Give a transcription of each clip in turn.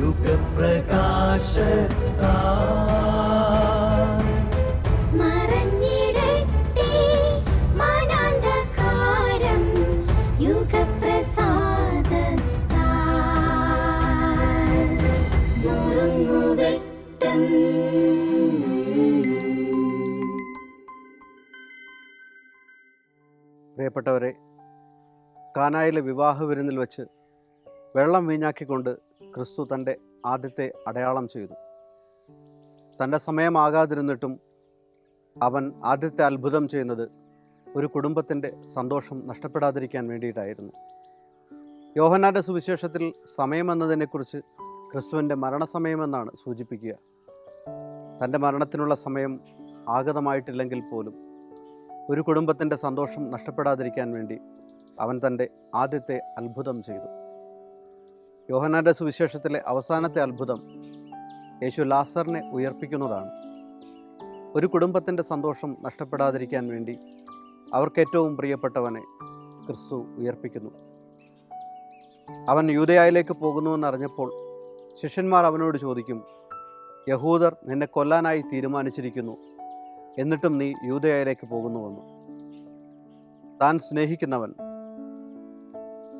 യുഗപ്രകാശത്താ. പ്രിയപ്പെട്ടവരെ കാനായിലെ വിവാഹ വിരുന്നിൽ വെച്ച് വെള്ളം വീഞ്ഞാക്കിക്കൊണ്ട് ക്രിസ്തു തന്റെ ആദ്യത്തെ അടയാളം ചെയ്തു. തന്റെ സമയമാകാതിരുന്നിട്ടും അവൻ ആദ്യത്തെ അത്ഭുതം ചെയ്യുന്നത് ഒരു കുടുംബത്തിന്റെ സന്തോഷം നഷ്ടപ്പെടാതിരിക്കാൻ വേണ്ടിയിട്ടായിരുന്നു. യോഹന്നാന്റെ സുവിശേഷത്തിൽ സമയമെന്നതിനെക്കുറിച്ച് ക്രിസ്തുവിന്റെ മരണസമയമെന്നാണ് സൂചിപ്പിക്കുക. തന്റെ മരണത്തിനുള്ള സമയം ആഗതമായിട്ടില്ലെങ്കിൽ പോലും ഒരു കുടുംബത്തിന്റെ സന്തോഷം നഷ്ടപ്പെടാതിരിക്കാൻ വേണ്ടി അവൻ തന്റെ ആദ്യത്തെ അത്ഭുതം ചെയ്തു. യോഹനാന്റെ സുവിശേഷത്തിലെ അവസാനത്തെ അത്ഭുതം യേശു ലാസറിനെ ഉയർപ്പിക്കുന്നതാണ്. ഒരു കുടുംബത്തിന്റെ സന്തോഷം നഷ്ടപ്പെടാതിരിക്കാൻ വേണ്ടി അവർക്കേറ്റവും പ്രിയപ്പെട്ടവനെ ക്രിസ്തു ഉയർപ്പിക്കുന്നു. അവൻ യൂതയായിലേക്ക് പോകുന്നുവെന്നറിഞ്ഞപ്പോൾ ശിഷ്യന്മാർ അവനോട് ചോദിക്കും യഹൂദർ നിന്നെ കൊല്ലാനായി തീരുമാനിച്ചിരിക്കുന്നു. എന്നിട്ടും നീ യൂതയായിലേക്ക് പോകുന്നുവെന്ന്. താൻ സ്നേഹിക്കുന്നവൻ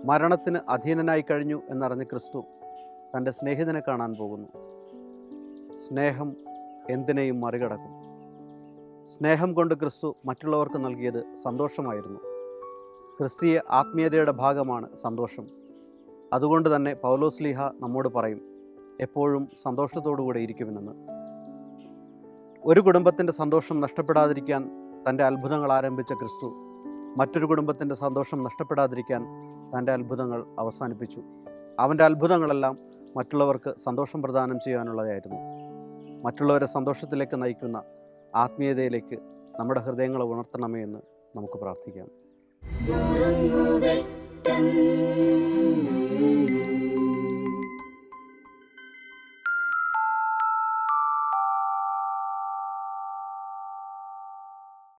മരണത്തിന് അധീനനായി കഴിഞ്ഞു എന്നറിഞ്ഞ് ക്രിസ്തു തന്റെ സ്നേഹിതനെ കാണാൻ പോകുന്നു. സ്നേഹം എന്തിനേയും മറികടക്കും. സ്നേഹം കൊണ്ട് ക്രിസ്തു മറ്റുള്ളവർക്ക് നൽകിയത് സന്തോഷമായിരുന്നു. ക്രിസ്തീയ ആത്മീയതയുടെ ഭാഗമാണ് സന്തോഷം. അതുകൊണ്ട് തന്നെ പൗലോസ് ലീഹ നമ്മോട് പറയും എപ്പോഴും സന്തോഷത്തോടുകൂടെ ഇരിക്കുമെന്ന് ഒരു കുടുംബത്തിന്റെ സന്തോഷം നഷ്ടപ്പെടാതിരിക്കാൻ തന്റെ അത്ഭുതങ്ങൾ ആരംഭിച്ച ക്രിസ്തു മറ്റൊരു കുടുംബത്തിന്റെ സന്തോഷം നഷ്ടപ്പെടാതിരിക്കാൻ തന്റെ അത്ഭുതങ്ങൾ അവസാനിപ്പിച്ചു. അവന്റെ അത്ഭുതങ്ങളെല്ലാം മറ്റുള്ളവർക്ക് സന്തോഷം പ്രദാനം ചെയ്യാനുള്ളതായിരുന്നു മറ്റുള്ളവരെ സന്തോഷത്തിലേക്ക് നയിക്കുന്ന ആത്മീയതയിലേക്ക് നമ്മുടെ ഹൃദയങ്ങളെ ഉണർത്തണമേ എന്ന് നമുക്ക് പ്രാർത്ഥിക്കാം.